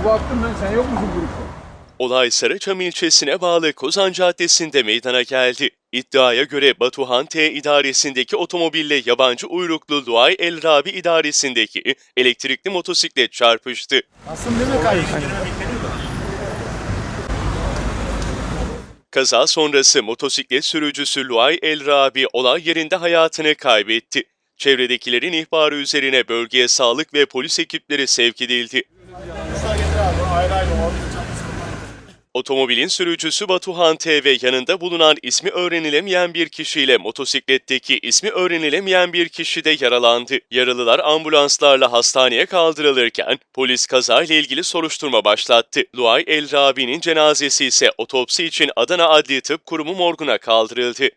Gruba attım ben. Sen yok musun grupta? Olay Saraçam ilçesine bağlı Kozan Caddesi'nde meydana geldi. İddiaya göre Batuhan T idaresindeki otomobille yabancı uyruklu Luay El Rabi idaresindeki elektrikli motosiklet çarpıştı. Aslında değil mi? Kaza sonrası motosiklet sürücüsü Luay El Rabi olay yerinde hayatını kaybetti. Çevredekilerin ihbarı üzerine bölgeye sağlık ve polis ekipleri sevk edildi. Ayrı ayrı. Otomobilin sürücüsü Batuhan T ve yanında bulunan ismi öğrenilemeyen bir kişiyle motosikletteki ismi öğrenilemeyen bir kişi de yaralandı. Yaralılar ambulanslarla hastaneye kaldırılırken polis kazayla ilgili soruşturma başlattı. Luay El Rabi'nin cenazesi ise otopsi için Adana Adli Tıp Kurumu morguna kaldırıldı.